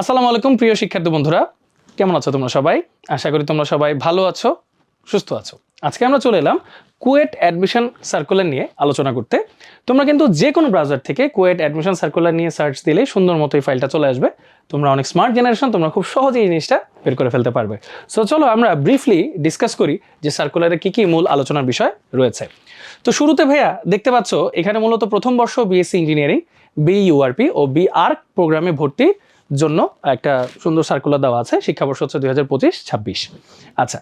আসসালামু আলাইকুম, প্রিয় শিক্ষার্থী বন্ধুরা। কেমন আছো তোমরা সবাই? আশা করি তোমরা সবাই ভালো আছো, সুস্থ আছো। আজকে আমরা চলে এলাম কুয়েট অ্যাডমিশন সার্কুলার নিয়ে আলোচনা করতে। তোমরা কিন্তু যে কোনো ব্রাউজার থেকে কুয়েট অ্যাডমিশন সার্কুলার নিয়ে সার্চ দিলে সুন্দর মতো এই ফাইলটা চলে আসবে। তোমরা অনেক স্মার্ট জেনারেশন, তোমরা খুব সহজেই এই জিনিসটা বের করে ফেলতে পারবে। সো চলো আমরা ব্রিফলি ডিসকাস করি যে সার্কুলারে কী কী মূল আলোচনার বিষয় রয়েছে। তো শুরুতে ভাইয়া, দেখতে পাচ্ছ, এখানে মূলত প্রথম বর্ষ বিএসসি ইঞ্জিনিয়ারিং বিইউআরপি ও বি আর্ক প্রোগ্রামে ভর্তির জন্য একটা সুন্দর সার্কুলার দেওয়া আছে, শিক্ষাবর্ষ হচ্ছে দুই হাজার আচ্ছা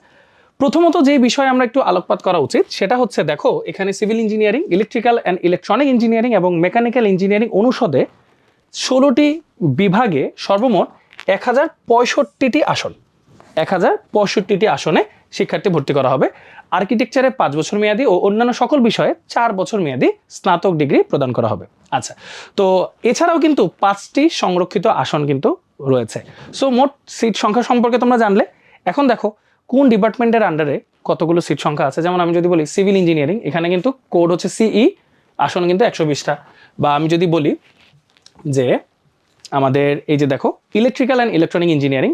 প্রথমত যে বিষয়ে আমরা একটু আলোকপাত করা উচিত, সেটা হচ্ছে দেখো, এখানে civil engineering electrical and electronic engineering এবং মেকানিক্যাল ইঞ্জিনিয়ারিং অনুষদে ষোলোটি বিভাগে সর্বমোট এক হাজার পঁয়ষট্টিটি আসন। এক হাজার পঁয়ষট্টিটি আসনে শিক্ষার্থী ভর্তি করা হবে। আর্কিটেকচারে পাঁচ বছর মেয়াদি ও অন্যান্য সকল বিষয়ে চার বছর মেয়াদি স্নাতক ডিগ্রি প্রদান করা হবে। আচ্ছা তো এছাড়াও কিন্তু পাঁচটি সংরক্ষিত আসন কিন্তু রয়েছে। সো মোট সিট সংখ্যা সম্পর্কে তোমরা জানলে। এখন দেখো, কোন ডিপার্টমেন্টের আন্ডারে কতগুলো সিট সংখ্যা আছে? যেমন আমি যদি বলি সিভিল ইঞ্জিনিয়ারিং এখানে কিন্তু কোড হচ্ছে সিই আসন কিন্তু একশো বিশটা। বা আমি যদি বলি যে আমাদের এই যে দেখো electrical and electronic engineering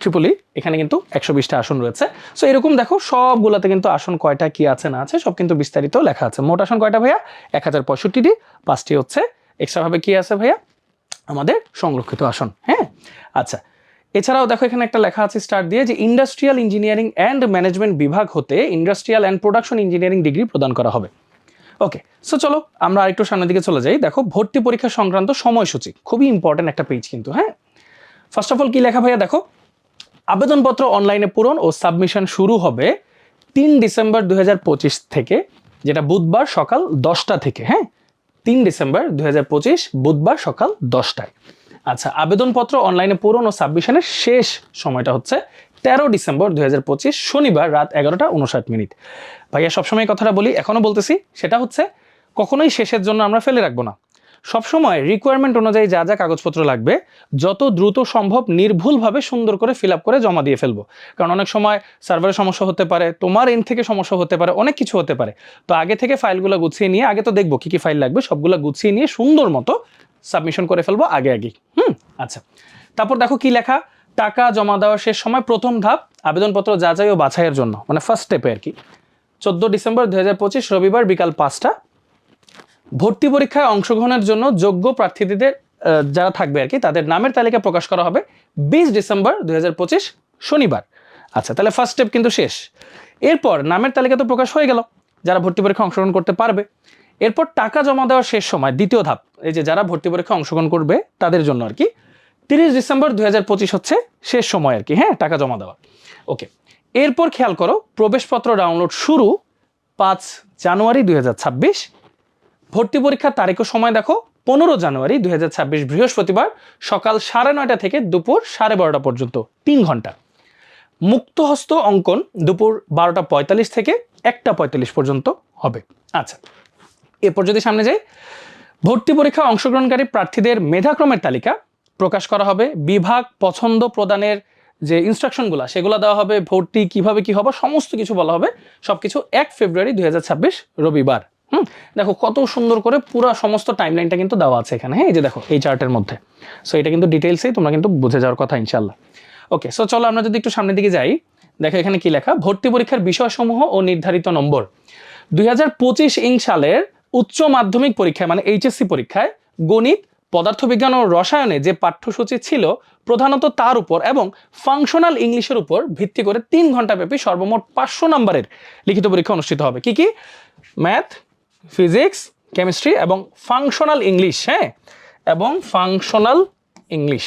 triple E এখানে কিন্তু একশো বিশটা আসন রয়েছে। সো এরকম দেখো, সবগুলোতে কিন্তু আসন কয়টা কি আছে, না আছে, সব কিন্তু বিস্তারিত লেখা আছে। মোট আসন কয়টা ভাইয়া? এক হাজার পঁয়ষট্টিটি। পাঁচটি হচ্ছে এক্সট্রাভাবে কি আছে ভাইয়া? আমাদের সংরক্ষিত আসন হ্যাঁ? আচ্ছা এছাড়াও দেখো, এখানে একটা লেখা আছে স্টার্ট দিয়ে যে ইন্ডাস্ট্রিয়াল ইঞ্জিনিয়ারিং অ্যান্ড ম্যানেজমেন্ট বিভাগ হতে industrial and production engineering degree প্রদান করা হবে। ওকে সো চলো, আমরা আরেকটু সামনের দিকে চলে যাই। দেখো, ভর্তি পরীক্ষা সংক্রান্ত সময়সূচি, খুবই ইম্পর্টেন্ট একটা পেজ কিন্তু হ্যাঁ? ফার্স্ট অফ অল কি লেখা ভাইয়া? দেখো আবেদনপত্র অনলাইনে পূরণ ও সাবমিশন শুরু হবে তিন ডিসেম্বর দু হাজার পঁচিশ থেকে, যেটা বুধবার সকাল দশটা থেকে হ্যাঁ? তিন ডিসেম্বর দুই হাজার পঁচিশ, বুধবার সকাল দশটায়। আচ্ছা আবেদনপত্র অনলাইনে পূরণ ও সাবমিশনের শেষ সময়টা হচ্ছে তেরো ডিসেম্বর দুই হাজার পঁচিশ, শনিবার রাত এগারোটা উনষাট মিনিট। ভাইয়া, সবসময় কথাটা বলি, এখনও বলতেছি, সেটা হচ্ছে কখনোই শেষের জন্য আমরা ফেলে রাখব না। সবসময় রিকোয়ারমেন্ট অনুযায়ী যা যা কাগজপত্র লাগবে, যত দ্রুত সম্ভব নির্ভুলভাবে সুন্দর করে ফিল করে জমা দিয়ে ফেলব। কারণ অনেক সময় সার্ভারের সমস্যা হতে পারে, তোমার এন্ড থেকে সমস্যা হতে পারে, অনেক কিছু হতে পারে। তো আগে থেকে ফাইলগুলো গুছিয়ে নিয়ে, আগে তো দেখব কী কী ফাইল লাগবে, সবগুলো গুছিয়ে নিয়ে সুন্দর মতো সাবমিশন করে ফেলব আগে আগেই। হুম? আচ্ছা। তারপর দেখো কি লেখা? টাকা জমা দেওয়ার শেষ সময়, প্রথম ধাপ, আবেদনপত্র যাচাই ও বাছাইয়ের জন্য। মানে ফার্স্ট স্টেপে আর কি। চোদ্দ ডিসেম্বর দুই হাজার পঁচিশ, রবিবার বিকাল পাঁচটা। ভর্তি পরীক্ষায় অংশগ্রহণের জন্য যোগ্য প্রার্থীদের যারা থাকবে আর কি, তাদের নামের তালিকা প্রকাশ করা হবে বিশ ডিসেম্বর দুই হাজার পঁচিশ শনিবার। আচ্ছা তাহলে ফার্স্ট স্টেপ কিন্তু শেষ। এরপর নামের তালিকা তো প্রকাশ হয়ে গেল, যারা ভর্তি পরীক্ষায় অংশগ্রহণ করতে পারবে। এরপর টাকা জমা দেওয়ার শেষ সময়, দ্বিতীয় ধাপ, এই যে যারা ভর্তি পরীক্ষায় অংশগ্রহণ করবে তাদের জন্য আর কি, তিরিশ ডিসেম্বর দুই হাজার পঁচিশ হচ্ছে শেষ সময় আর কি হ্যাঁ টাকা জমা দেওয়া। ওকে এরপর খেয়াল করো, প্রবেশপত্র ডাউনলোড শুরু পাঁচ জানুয়ারি দুই হাজার ছাব্বিশ ভর্তি পরীক্ষার তারিখ ও সময় দেখো পনেরো জানুয়ারি দুই হাজার ছাব্বিশ বৃহস্পতিবার সকাল সাড়ে নয়টা থেকে দুপুর সাড়ে বারোটা পর্যন্ত, তিন ঘণ্টা। মুক্তহস্ত অঙ্কন দুপুর বারোটা পঁয়তাল্লিশ থেকে একটা পঁয়তাল্লিশ পর্যন্ত হবে। আচ্ছা এরপর যদি সামনে যাই, ভর্তি পরীক্ষা অংশগ্রহণকারী প্রার্থীদের মেধাক্রমের তালিকা প্রকাশ করা হবে। বিভাগ পছন্দ প্রদানের যে ইনস্ট্রাকশনগুলো, সেগুলো দেওয়া হবে। ভর্তি কীভাবে কি হবে, সমস্ত কিছু বলা হবে। সবকিছু এক ফেব্রুয়ারি দুই হাজার ছাব্বিশ রবিবার। হুম, দেখো কত সুন্দর করে পুরো সমস্ত টাইমলাইনটা কিন্তু দেওয়া আছে এখানে। হ্যাঁ এই যে দেখো, এই চার্টের মধ্যে। সো এটা কিন্তু ডিটেলসেই তোমরা কিন্তু বুঝে যাওয়ার কথা ইনশাল্লাহ ওকে সো চলো আমরা যদি একটু সামনের দিকে যাই, দেখো এখানে কি লেখা? ভর্তি পরীক্ষার বিষয়সমূহ ও নির্ধারিত নম্বর। দুই হাজার পঁচিশ ইং সালের উচ্চ মাধ্যমিক পরীক্ষায় মানে এইচএসসি পরীক্ষায়, গণিত, পদার্থবিজ্ঞান ও রসায়নে যে পাঠ্যসূচি ছিল, প্রধানত তার উপর এবং ফাংশনাল ইংলিশের উপর ভিত্তি করে তিন ঘণ্টা ব্যাপী সর্বমোট পাঁচশো নম্বরের লিখিত পরীক্ষা অনুষ্ঠিত হবে। কি কি? ম্যাথ ফিজিক্স কেমিস্ট্রি এবং ফাংশনাল ইংলিশ হ্যাঁ? এবং ফাংশনাল ইংলিশ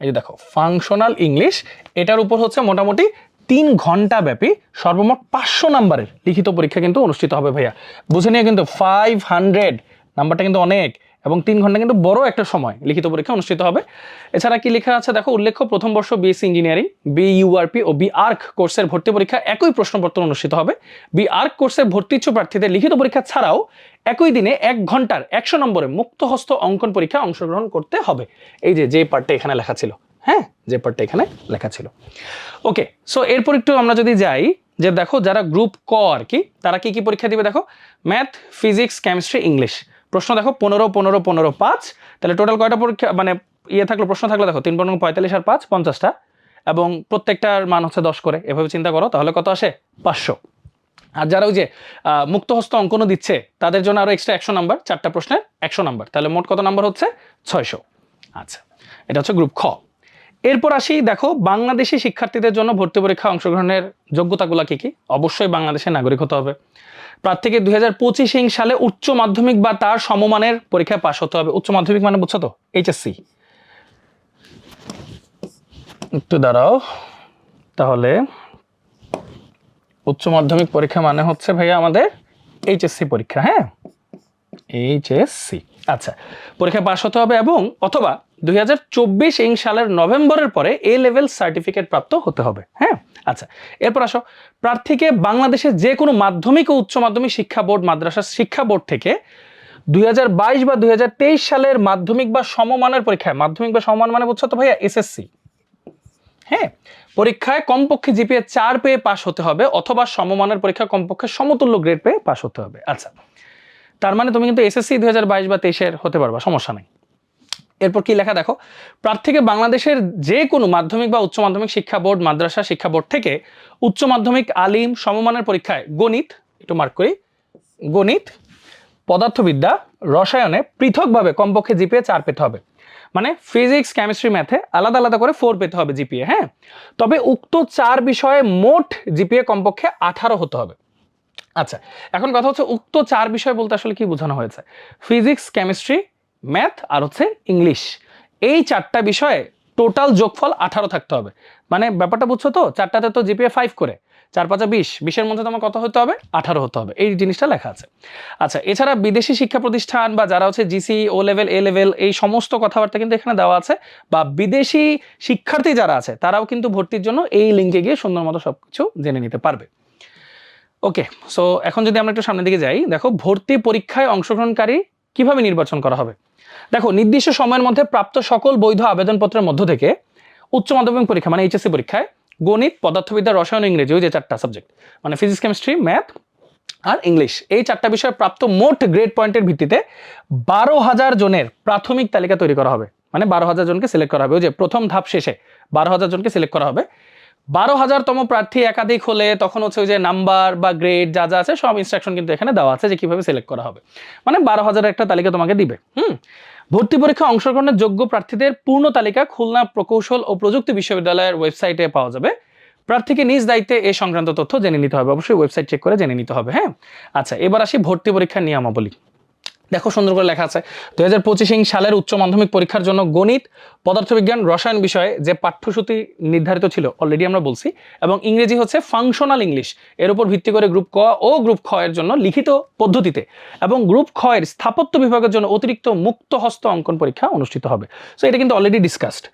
এই যে দেখো ফাংশনাল ইংলিশ এটার উপর হচ্ছে মোটামুটি তিন ঘণ্টা ব্যাপী সর্বমোট পাঁচশো নাম্বারের লিখিত পরীক্ষা কিন্তু অনুষ্ঠিত হবে ভাইয়া। বুঝে নিয়ে কিন্তু ফাইভ হান্ড্রেড নাম্বারটা কিন্তু অনেক। এবং তিন ঘণ্টা কিন্তু বড় একটা সময় লিখিত পরীক্ষা অনুষ্ঠিত হবে। এছাড়া কি লেখা আছে? দেখো, উল্লেখ্য প্রথম বর্ষ বিএসসি ইঞ্জিনিয়ারিং বি ইউআরপি ও বি আর্ক কোর্সের ভর্তি পরীক্ষা একই প্রশ্নপত্র অনুষ্ঠিত হবে। বি আর্ক কোর্সের ভর্তি ইচ্ছু প্রার্থীদের লিখিত পরীক্ষা ছাড়াও একই দিনে এক ঘণ্টার একশো নম্বরে মুক্তহস্ত অঙ্কন পরীক্ষা অংশগ্রহণ করতে হবে। এই যে যে পার্টটা এখানে লেখা ছিল হ্যাঁ? যে পার্টটা এখানে লেখা ছিল। ওকে সো এরপর একটু আমরা যদি যাই, যে দেখো, যারা গ্রুপ ক আর কি, তারা কি কি পরীক্ষা দিবে? দেখো ম্যাথ ফিজিক্স কেমিস্ট্রি ইংলিশ প্রশ্ন দেখো, পনেরো পনেরো পনেরো, পাঁচ। তাহলে টোটাল কয়টা পরীক্ষা মানে ইয়ে থাকল, প্রশ্ন থাকলে দেখো, তিন পনেরো পঁয়তাল্লিশ আর পাঁচ, পঞ্চাশটা। এবং প্রত্যেকটার মান হচ্ছে দশ করে। এভাবে চিন্তা করো, তাহলে কত আসে? পাঁচশো। আর যারা ওই যে মুক্ত মুক্তহস্ত অঙ্কনও দিচ্ছে, তাদের জন্য আরও এক্সট্রা একশো নাম্বার চারটা প্রশ্নের একশো নাম্বার তাহলে মোট কত নাম্বার হচ্ছে? ছয়শো। আচ্ছা এটা হচ্ছে গ্রুপ খ। এরপর আসি, দেখো, বাংলাদেশি শিক্ষার্থীদের জন্য ভর্তি পরীক্ষা অংশগ্রহণের যোগ্যতাগুলো কি কি? অবশ্যই বাংলাদেশের নাগরিক হতে হবে। প্রার্থীকে দুই হাজার পঁচিশ সালে উচ্চ মাধ্যমিক বা তার সমমানের পরীক্ষায় পাশ হতে হবে। উচ্চ মাধ্যমিক মানে বুঝছ তো? এইচএসসি একটু দাঁড়াও। তাহলে, উচ্চ মাধ্যমিক পরীক্ষা মানে হচ্ছে ভাইয়া আমাদের এইচএসসি পরীক্ষা হ্যাঁ? এইচএসসি আচ্ছা পরীক্ষা পাশ হতে হবে এবং অথবা দুই হাজার চব্বিশ ইং সালের নভেম্বরের পরে এ লেভেল সার্টিফিকেট প্রাপ্ত হতে হবে হ্যাঁ? আচ্ছা এরপর আসো, প্রার্থীকে বাংলাদেশের যে কোনো মাধ্যমিক ও উচ্চ মাধ্যমিক শিক্ষা বোর্ড মাদ্রাসা শিক্ষা বোর্ড থেকে দুই হাজার বাইশ বা দুই হাজার তেইশ সালের মাধ্যমিক বা সমমানের পরীক্ষায়, মাধ্যমিক বা সমমান মানে বুঝছ তো ভাইয়া, এসএসসি হ্যাঁ? পরীক্ষায় কমপক্ষে জিপিএ চার পেয়ে পাশ হতে হবে অথবা সমমানের পরীক্ষায় কমপক্ষে সমতুল্য গ্রেড পেয়ে পাশ হতে হবে আচ্ছা। তার মানে তুমি কিন্তু এসএসসি দু হাজার বাইশ বা তেইশের হতে পারবা, সমস্যা নেই। এরপর কি লেখা দেখো, প্রার্থীকে বাংলাদেশের যে কোনো মাধ্যমিক বা উচ্চ মাধ্যমিক শিক্ষা বোর্ড, মাদ্রাসা শিক্ষা বোর্ড থেকে উচ্চ মাধ্যমিক, আলিম, সমমানের পরীক্ষায় গণিত, একটু মার্ক করি, গণিত, পদার্থবিদ্যা, রসায়নে পৃথকভাবে কমপক্ষে জিপিএ চার পেতে হবে। মানে ফিজিক্স কেমিস্ট্রি ম্যাথে আলাদা আলাদা করে ফোর পেতে হবে জিপিএ হ্যাঁ? তবে উক্ত চার বিষয়ে মোট জিপিএ কমপক্ষে আঠারো হতে হবে। আচ্ছা এখন কথা হচ্ছে উক্ত চার বিষয় বলতে আসলে কি বোঝানো হয়েছে? ফিজিক্স কেমিস্ট্রি ম্যাথ আর হচ্ছে ইংলিশ এই চারটা বিষয়ে টোটাল যোগফল আঠারো থাকতে হবে। মানে ব্যাপারটা বুঝছ তো? চারটাতে তো জিপিএ ফাইভ করে। চার পাঁচা বিশ, বিশের মধ্যে তোমার কত হতে হবে? আঠারো হতে হবে। এই জিনিসটা লেখা আছে। আচ্ছা এছাড়া বিদেশি শিক্ষা প্রতিষ্ঠান বা যারা হচ্ছে GCE O level A level এই সমস্ত কথাবার্তা কিন্তু এখানে দেওয়া আছে। বা বিদেশি শিক্ষার্থী যারা আছে, তারাও কিন্তু ভর্তির জন্য এই লিঙ্কে গিয়ে সুন্দর মতো সব কিছু জেনে নিতে পারবে। ওকে সো এখন যদি আমরা একটু সামনের দিকে যাই, দেখো ভর্তি পরীক্ষায় অংশগ্রহণকারী কীভাবে নির্বাচন করা হবে? দেখো, নির্দিষ্ট সময়ের মধ্যে প্রাপ্ত সকল বৈধ আবেদনপত্রের মধ্য থেকে উচ্চ মাধ্যমিক পরীক্ষা মানে এইচএসসি পরীক্ষায় গণিত, পদার্থবিদ্যা, রসায়ন, ইংরেজি, ওই যে চারটা সাবজেক্ট মানে ফিজিক্স কেমিস্ট্রি ম্যাথ আর ইংলিশ এই চারটা বিষয়ে প্রাপ্ত মোট গ্রেড পয়েন্টের ভিত্তিতে বারো হাজার জনের প্রাথমিক তালিকা তৈরি করা হবে। মানে বারো হাজার জনকে সিলেক্ট করা হবে। ওই যে প্রথম ধাপ শেষে বারো হাজার জনকে সিলেক্ট করা হবে। বারো হাজারতম প্রার্থী একাধিক হলে তখন হচ্ছে ওই যে নাম্বার বা গ্রেড যা যা আছে সব ইনস্ট্রাকশন কিন্তু এখানে দেওয়া আছে যে কীভাবে সিলেক্ট করা হবে। মানে বারো হাজারের একটা তালিকা তোমাকে দিবে। হুম? ভর্তি পরীক্ষা অংশগ্রহণের যোগ্য প্রার্থীদের পূর্ণ তালিকা খুলনা প্রকৌশল ও প্রযুক্তি বিশ্ববিদ্যালয়ের ওয়েবসাইটে পাওয়া যাবে। প্রার্থীকে নিজ দায়িত্বে এ সংক্রান্ত তথ্য জেনে নিতে হবে। অবশ্যই ওয়েবসাইট চেক করে জেনে নিতে হবে হ্যাঁ? আচ্ছা এবার আসি ভর্তি পরীক্ষার নিয়মাবলী। দেখো সুন্দর করে লেখা আছে। দুই হাজার সালের উচ্চ মাধ্যমিক পরীক্ষার জন্য গণিত, পদার্থবিজ্ঞান, রসায়ন বিষয়ে যে পাঠ্যসূচি নির্ধারিত ছিল অলরেডি আমরা বলছি, এবং ইংরেজি হচ্ছে ফাংশনাল ইংলিশ এর উপর ভিত্তি করে গ্রুপ ক ও গ্রুপ খ এর জন্য লিখিত পদ্ধতিতে। এবং গ্রুপ খ এর স্থাপত্য বিভাগের জন্য অতিরিক্ত মুক্ত হস্ত অঙ্কন পরীক্ষা অনুষ্ঠিত হবে। সো এটা কিন্তু অলরেডি ডিসকাসড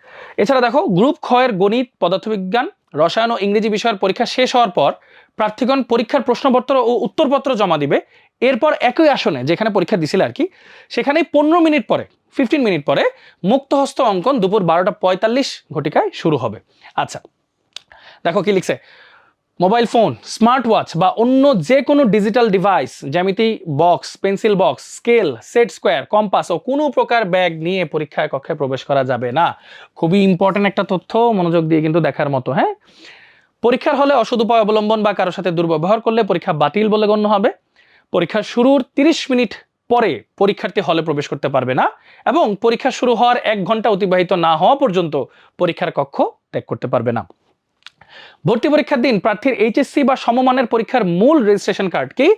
এছাড়া দেখো গ্রুপ খ এর গণিত, পদার্থবিজ্ঞান, রসায়ন ও ইংরেজি বিষয়ের পরীক্ষা শেষ হওয়ার পর প্রার্থীগণ পরীক্ষার প্রশ্নপত্র ও উত্তরপত্র জমা দিবে। এরপর একই আসনে যেখানে পরীক্ষা দিছিল আর কি সেখানে পনেরো মিনিট পরে ফিফটিন মিনিট পরে মুক্তহস্ত অঙ্কন দুপুর বারোটা পঁয়তাল্লিশ ঘটিকায় শুরু হবে। আচ্ছা দেখো কি লিখছে? মোবাইল ফোন স্মার্ট ওয়াচ বা অন্য যে কোনো ডিজিটাল ডিভাইস জ্যামিতি box pencil box scale set square compass ও কোনো প্রকার ব্যাগ নিয়ে পরীক্ষায় কক্ষে প্রবেশ করা যাবে না। খুবই ইম্পর্ট্যান্ট একটা তথ্য, মনোযোগ দিয়ে কিন্তু দেখার মতো হ্যাঁ? পরীক্ষার হলে অসদ উপায় অবলম্বন বা কারোর সাথে দুর্ব্যবহার করলে পরীক্ষা বাতিল বলে গণ্য হবে। পরীক্ষা শুরুর 30 মিনিট পরে পরীক্ষার্থী হলে প্রবেশ করতে পারবে না এবং পরীক্ষা শুরু হওয়ার এক ঘণ্টা অতিবাহিত না হওয়া পর্যন্ত পরীক্ষার কক্ষ ত্যাগ করতে পারবে না। ভর্তি পরীক্ষার দিন প্রার্থীর এইচএসসি বা সমমানের পরীক্ষার মূল রেজিস্ট্রেশন কার্ড কি?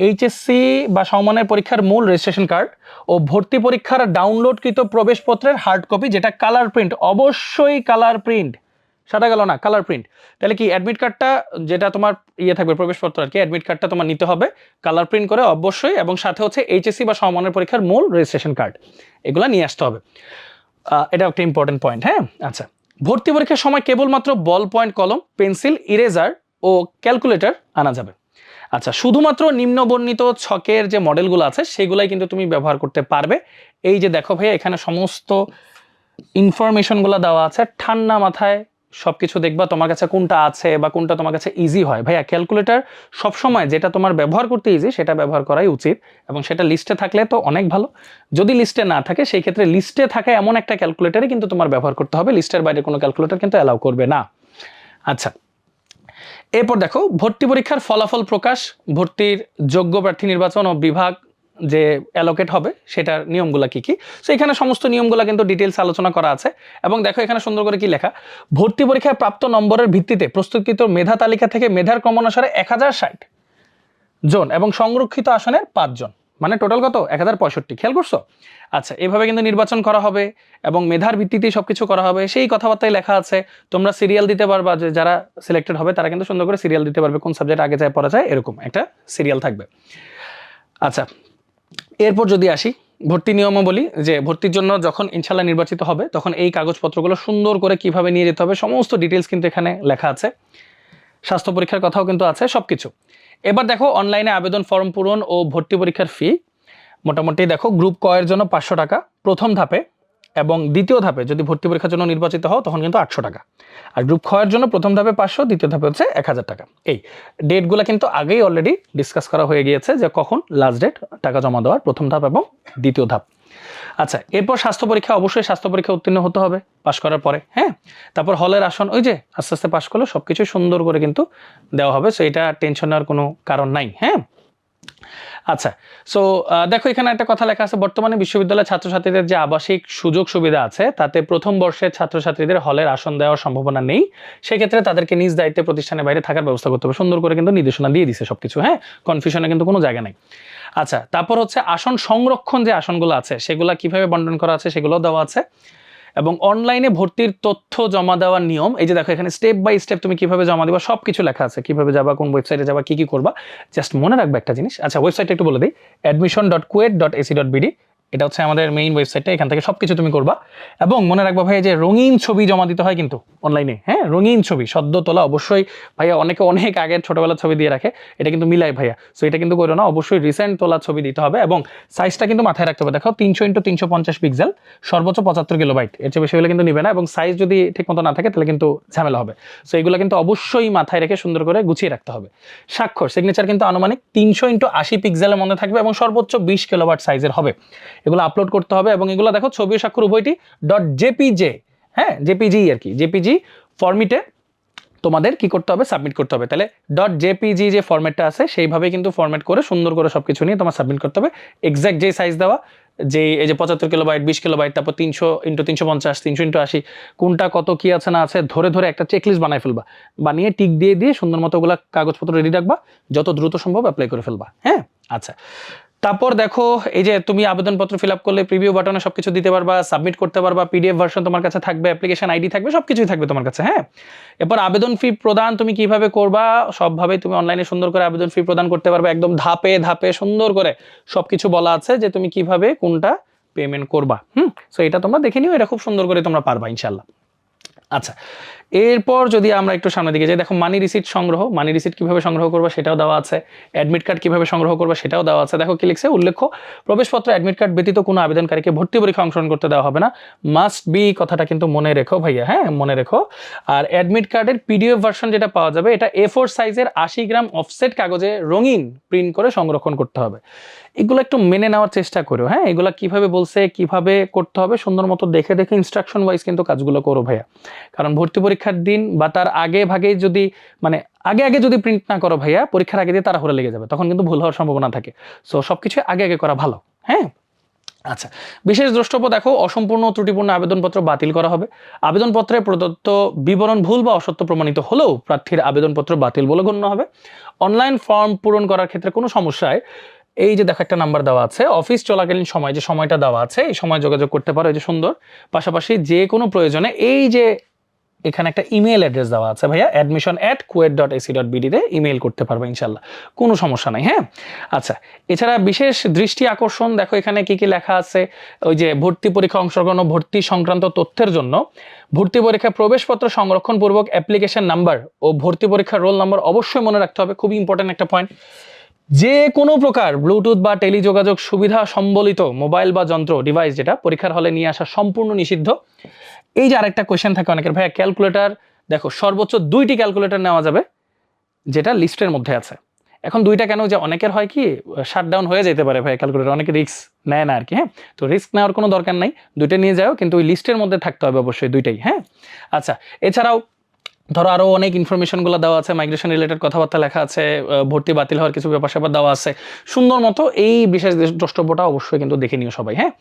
এইচএসসি বা সমমানের পরীক্ষার মূল রেজিস্ট্রেশন কার্ড ও ভর্তি পরীক্ষার ডাউনলোডকৃত প্রবেশপত্রের হার্ড কপি যেটা কালার প্রিন্ট অবশ্যই কালার প্রিন্ট সাদা গেল না কালার প্রিন্ট তাহলে কি অ্যাডমিট কার্ডটা যেটা তোমার ইয়ে থাকবে, প্রবেশপত্র আর কি অ্যাডমিট কার্ডটা তোমার নিতে হবে কালার প্রিন্ট করে অবশ্যই, এবং সাথে হচ্ছে এইচএসসি বা সমমানের পরীক্ষার মূল রেজিস্ট্রেশন কার্ড এগুলো নিয়ে আসতে হবে। এটা একটা ইম্পর্টেন্ট পয়েন্ট হ্যাঁ? আচ্ছা ভর্তি পরীক্ষার সময় কেবলমাত্র বল পয়েন্ট কলম পেন্সিল ইরেজার ও ক্যালকুলেটর আনা যাবে। আচ্ছা শুধুমাত্র নিম্নবর্ণিত ছকের যে মডেলগুলো আছে, সেগুলাই কিন্তু তুমি ব্যবহার করতে পারবে। এই যে দেখো ভাইয়া, এখানে সমস্ত ইনফরমেশনগুলো দেওয়া আছে, ঠান্ডা মাথায় সব কিছু দেখবা তোমার কাছে কোনটা আছে বা কোনটা তোমার কাছে ইজি হয়। ভাইয়া ক্যালকুলেটর সবসময় যেটা তোমার ব্যবহার করতে ইজি সেটা ব্যবহার করাই উচিত এবং সেটা লিস্টে থাকলে তো অনেক ভালো। যদি লিস্টে না থাকে, সেই ক্ষেত্রে লিস্টে থাকা এমন একটা ক্যালকুলেটারই কিন্তু তোমার ব্যবহার করতে হবে। লিস্টের বাইরে কোনো ক্যালকুলেটর কিন্তু অ্যালাউ করবে না। আচ্ছা এরপর দেখো, ভর্তি পরীক্ষার ফলাফল প্রকাশ, ভর্তির যোগ্য প্রার্থী নির্বাচন ও বিভাগ যে অ্যালোকেট হবে, সেটার নিয়মগুলো কি কি? সো এখানে সমস্ত নিয়মগুলো কিন্তু ডিটেলস আলোচনা করা আছে। এবং দেখো এখানে সুন্দর করে কি লেখা? ভর্তি পরীক্ষায় প্রাপ্ত নম্বরের ভিত্তিতে প্রস্তুতকৃত মেধা তালিকা থেকে মেধার ক্রমানুসারে এক হাজার ষাট জন এবং সংরক্ষিত আসনের পাঁচজন মানে টোটাল কত? এক হাজার পঁয়ষট্টি। খেয়াল করছ? আচ্ছা এভাবে কিন্তু নির্বাচন করা হবে এবং মেধার ভিত্তিতেই সব কিছু করা হবে। সেই কথাবার্তায় লেখা আছে, তোমরা সিরিয়াল দিতে পারবা যে যারা সিলেক্টেড হবে, তারা কিন্তু সুন্দর করে সিরিয়াল দিতে পারবে, কোন সাবজেক্ট আগে যায় পড়া যায়, এরকম একটা সিরিয়াল থাকবে। আচ্ছা এরপর যদি আসি, ভর্তি নিয়মাবলী বলি যে ভর্তির জন্য যখন ইনশাল্লাহ নির্বাচিত হবে, তখন এই কাগজপত্রগুলো সুন্দর করে কীভাবে নিয়ে যেতে হবে, সমস্ত ডিটেলস কিন্তু এখানে লেখা আছে। স্বাস্থ্য পরীক্ষার কথাও কিন্তু আছে সব কিছু এবার দেখো অনলাইনে আবেদন ফর্ম পূরণ ও ভর্তি পরীক্ষার ফি মোটামুটি দেখো গ্রুপ কয়ের জন্য পাঁচশো টাকা। প্রথম ধাপে এবং দ্বিতীয় ধাপে যদি ভর্তি পরীক্ষার জন্য নির্বাচিত হও, তখন কিন্তু আটশো টাকা। আর গ্রুপ ক্ষয়ের জন্য প্রথম ধাপে পাঁচশো, দ্বিতীয় ধাপে হচ্ছে এক হাজার টাকা। এই ডেটগুলো কিন্তু আগেই অলরেডি ডিসকাস করা হয়ে গিয়েছে যে কখন লাস্ট ডেট টাকা জমা দেওয়ার প্রথম ধাপ এবং দ্বিতীয় ধাপ। আচ্ছা এরপর স্বাস্থ্য পরীক্ষা, অবশ্যই স্বাস্থ্য পরীক্ষা উত্তীর্ণ হতে হবে পাশ করার পরে হ্যাঁ? তারপর হলের আসন, ওই যে আস্তে আস্তে পাশ করলে সব কিছু সুন্দর করে কিন্তু দেওয়া হবে সো এটা টেনশন নেওয়ার কোনো কারণ নাই হ্যাঁ? আচ্ছা সো দেখো এখানে একটা কথা লেখা আছে, বর্তমানে বিশ্ববিদ্যালয়ের ছাত্রছাত্রীদের যে আবাসিক সুযোগ সুবিধা আছে, তাতে প্রথম বর্ষের ছাত্রছাত্রীদের হলের আসন দেওয়ার সম্ভাবনা নেই। সেক্ষেত্রে তাদেরকে নিজ দায়িত্বে প্রতিষ্ঠানের বাইরে থাকার ব্যবস্থা করতে হবে। সুন্দর করে কিন্তু নির্দেশনা দিয়ে দিছে সবকিছু হ্যাঁ? কনফিউশনে কিন্তু কোনো জায়গা নেই। আচ্ছা তারপর হচ্ছে আসন সংরক্ষণ যে আসনগুলো আছে, সেগুলো কীভাবে বন্টন করা আছে সেগুলো দেওয়া আছে। এবং অনলাইনে ভর্তির তথ্য জমা দেওয়ার নিয়ম, এই যে দেখো এখানে স্টেপ বাই স্টেপ তুমি কীভাবে জমা দেবা সব কিছু লেখা আছে। কীভাবে যাবা, কোন ওয়েবসাইটে যাবা, কি কি করবা জাস্ট মনে রাখবে একটা জিনিস। আচ্ছা ওয়েবসাইটটা একটু বলে দিই admission dot KUET dot AC dot BD এটা হচ্ছে আমাদের মেইন ওয়েবসাইটটা এখান থেকে সব কিছু তুমি করবা। এবং মনে রাখবা ভাই যে রঙিন ছবি জমা দিতে হয় কিন্তু অনলাইনে হ্যাঁ? রঙিন ছবি, সদ্য তোলা, অবশ্যই ভাইয়া অনেকে অনেক আগের ছোটবেলার ছবি দিয়ে রাখে, এটা কিন্তু মিলাই ভাইয়া। সো এটা কিন্তু করো না, অবশ্যই রিসেন্ট তোলা ছবি দিতে হবে এবং সাইজটা কিন্তু মাথায় রাখতে হবে। দেখো, তিনশো ইন্টু তিনশো পঞ্চাশ পিক্সেল সর্বোচ্চ পঁচাত্তর কিলোবাইট এর চেয়ে বেশি হলে কিন্তু নিবে না এবং সাইজ যদি ঠিক মতো না থাকে, তাহলে কিন্তু ঝামেলা হবে। সো এগুলো কিন্তু অবশ্যই মাথায় রেখে সুন্দর করে গুছিয়ে রাখতে হবে। স্বাক্ষর সিগনেচার কিন্তু আনুমানিক তিনশো ইন্টু আশি পিক্সেলের মধ্যে থাকবে এবং সর্বোচ্চ বিশ কিলোবাট সাইজের হবে। এগুলো আপলোড করতে হবে এবং এগুলো দেখো ছবি স্বাক্ষর উভয়টি ডট জেপিজে হ্যাঁ? জেপিজি আর কি জেপিজি ফর্মিটে তোমাদের কি করতে হবে? সাবমিট করতে হবে। তাহলে ডট জেপিজি যে ফরম্যাটটা আছে সেইভাবে কিন্তু ফরম্যাট করে সুন্দর করে সব কিছু নিয়ে তোমার সাবমিট করতে হবে। এক্স্যাক্ট যে সাইজ দেওয়া যে এই যে পঁচাত্তর কিলো বাইট বিশ কিলো বাইট তারপর তিনশো ইন্টু তিনশো পঞ্চাশ, তিনশো ইন্টু আশি, কোনটা কত কি আছে না আছে, ধরে ধরে একটা চেকলিস্ট বানায় ফেলবা। বানিয়ে টিক দিয়ে দিয়ে সুন্দর মতো ওগুলা কাগজপত্র রেডি রাখবা, যত দ্রুত সম্ভব অ্যাপ্লাই করে ফেলবা। হ্যাঁ? আচ্ছা। তারপর দেখো, এই যে তুমি আবেদনপত্র ফিল আপ করলে প্রিভিউ বাটনে সবকিছু দিতে পারবা সাবমিট করতে পারবা পিডিএফ ভার্সন তোমার কাছে থাকবে অ্যাপ্লিকেশন আইডি থাকবে, সবকিছুই থাকবে তোমার কাছে হ্যাঁ? এরপর আবেদন ফি প্রদান তুমি কীভাবে করবা সবভাবে তুমি অনলাইনে সুন্দর করে আবেদন ফি প্রদান করতে পারবে, একদম ধাপে ধাপে সুন্দর করে সবকিছু বলা আছে যে তুমি কীভাবে কোনটা পেমেন্ট করবা, হুম? সো এটা তোমরা দেখে নিও, এটা খুব সুন্দর করে তোমরা পারবা ইনশাল্লাহ আচ্ছা এরপর যদি আমরা একটু সামনের দিকে যাই, দেখো মানি রিসিট সংগ্রহ মানি রিসিট কীভাবে সংগ্রহ করবা সেটাও দেওয়া আছে। অ্যাডমিট কার্ড কীভাবে সংগ্রহ করবা সেটাও দেওয়া আছে। দেখো কি লিখছে, উল্লেখ্য, প্রবেশপত্র অ্যাডমিট কার্ড ব্যতীত কোনো আবেদনকারীকে ভর্তি পরীক্ষা অংশগ্রহণ করতে দেওয়া হবে না। মাস্ট বি কথাটা কিন্তু মনে রেখো ভাইয়া হ্যাঁ মনে রেখো। আর অ্যাডমিট কার্ডের পিডিএফ ভার্সন যেটা পাওয়া যাবে, এটা এ ফোর সাইজের আশি গ্রাম অফসেট কাগজে রঙিন প্রিন্ট করে সংরক্ষণ করতে হবে। এগুলো একটু মেনে নেওয়ার চেষ্টা করো হ্যাঁ এগুলো কীভাবে বলছে, কীভাবে করতে হবে, সুন্দর মতো দেখে দেখে ইনস্ট্রাকশন ওয়াইজ কিন্তু কাজগুলো করো ভাইয়া। কারণ ভর্তি পরীক্ষার দিন বা তার আগে ভাগে যদি মানে আগে আগে যদি প্রিন্ট না করো ভাইয়া, পরীক্ষার আগে দিয়ে তারা হরে লেগে যাবে। তখন কিন্তু ভুল হওয়ার সম্ভাবনা থাকে। সো সব কিছু আগে আগে করা ভালো। হ্যাঁ? আচ্ছা। বিশেষ দ্রষ্টব্য দেখো, অসম্পূর্ণ ত্রুটিপূর্ণ আবেদনপত্র বাতিল করা হবে। আবেদনপত্রে প্রদত্ত বিবরণ ভুল বা অসত্য প্রমাণিত হলেও প্রার্থীর আবেদনপত্র বাতিল বলে গণ্য হবে। অনলাইন ফর্ম পূরণ করার ক্ষেত্রে কোনো সমস্যায়, এই যে দেখো একটা নাম্বার দেওয়া আছে, অফিস চলাকালীন সময়, যে সময়টা দেওয়া আছে, এই সময় যোগাযোগ করতে পারো, এই যে সুন্দর। পাশাপাশি যে কোনো প্রয়োজনে এই যে এখানে একটা ইমেল অ্যাড্রেস দেওয়া আছে ভাইয়া admission at KUET dot AC dot বিডিতে email করতে পারবে ইনশাল্লাহ কোনো সমস্যা নাই হ্যাঁ? আচ্ছা এছাড়া বিশেষ দৃষ্টি আকর্ষণ, দেখো এখানে কি কি লেখা আছে, ওই যে ভর্তি পরীক্ষা অংশগ্রহণ ভর্তি সংক্রান্ত তথ্যের জন্য, ভর্তি পরীক্ষা প্রবেশপত্র সংরক্ষণপূর্বক অ্যাপ্লিকেশন নাম্বার ও ভর্তি পরীক্ষার রোল নাম্বার অবশ্যই মনে রাখতে হবে, খুবই ইম্পর্টেন্ট একটা পয়েন্ট যে কোনো প্রকার ব্লুটুথ বা টেলিযোগাযোগ সুবিধা সম্বলিত মোবাইল বা যন্ত্র ডিভাইস যেটা পরীক্ষার হলে নিয়ে আসা সম্পূর্ণ নিষিদ্ধ। এই যে আরেকটা কোয়েশ্চেন থাকে অনেকের, ভাইয়া ক্যালকুলেটর দেখো সর্বোচ্চ দুইটি ক্যালকুলেটর নেওয়া যাবে, যেটা লিস্টের মধ্যে আছে। এখন দুইটা কেন যে অনেকের হয় কি শাটডাউন হয়ে যেতে পারে ভাই ক্যালকুলেটর অনেকে রিস্ক নেয় না আর কি হ্যাঁ? তো রিস্ক নেওয়ার কোনো দরকার নাই, দুইটা নিয়ে যাও, কিন্তু ওই লিস্টের মধ্যে থাকতে হবে অবশ্যই দুইটাই হ্যাঁ? আচ্ছা এছাড়াও ধরো আরও অনেক ইনফরমেশনগুলো দেওয়া আছে মাইগ্রেশন রিলেটেড কথাবার্তা লেখা আছে ভর্তি বাতিল হওয়ার কিছু ব্যাপার স্যাপার দেওয়া আছে। সুন্দর মতো এই বিশেষ দ্রষ্টব্যটা অবশ্যই কিন্তু দেখে নিও সবাই হ্যাঁ?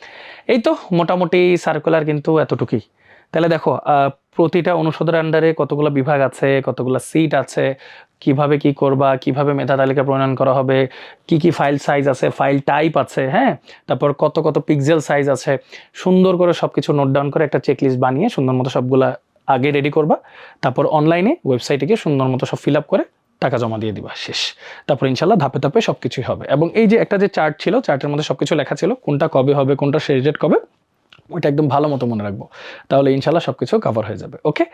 এই তো মোটামুটি সার্কুলার কিন্তু এতটুকুই। তাহলে দেখো প্রতিটা অনুষদের আন্ডারে কতগুলো বিভাগ আছে, কতগুলো সিট আছে, কীভাবে কি করবা, কীভাবে মেধা তালিকা প্রণয়ন করা হবে, কি কি ফাইল সাইজ আছে ফাইল টাইপ আছে হ্যাঁ? তারপর কত কত পিক্সেল সাইজ আছে, সুন্দর করে সবকিছু নোট ডাউন করে একটা চেকলিস্ট বানিয়ে সুন্দর মতো সবগুলা আগে রেডি করবা, তারপর অনলাইনে ওয়েবসাইটে গিয়ে সুন্দর মতো সব ফিল আপ করে টাকা জমা দিয়ে দিবা, শেষ। তারপর ইনশাল্লাহ ধাপে ধাপে সব কিছুই হবে। এবং এই যে একটা যে চার্ট ছিল চার্টের মধ্যে সব কিছু লেখা ছিল, কোনটা কবে হবে, কোনটা শেষ ডেট কবে, ওইটা একদম ভালো মতো মনে রাখব। তাহলে ইনশাল্লাহ সব কিছু কভার হয়ে যাবে ওকে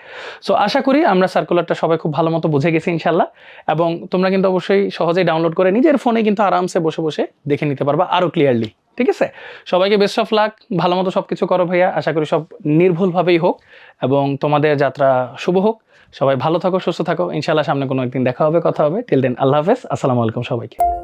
সো আশা করি আমরা সার্কুলারটা সবাই খুব ভালো মতো বুঝে গেছি ইনশাল্লাহ এবং তোমরা কিন্তু অবশ্যই সহজেই ডাউনলোড করে নিজের ফোনে কিন্তু আরামসে বসে বসে দেখে নিতে পারবা আরও ক্লিয়ারলি ঠিক আছে? সবাইকে বেস্ট অফ লাক ভালো মতো সব কিছু করো ভাইয়া, আশা করি সব নির্ভুলভাবেই হোক এবং তোমাদের যাত্রা শুভ হোক। সবাই ভালো থাকো, সুস্থ থাকো ইনশাল্লাহ সামনে কোনো একদিন দেখা হবে, কথা হবে। টিল দেন আল্লাহ হাফেজ, আসসালামু আলাইকুম সবাইকে।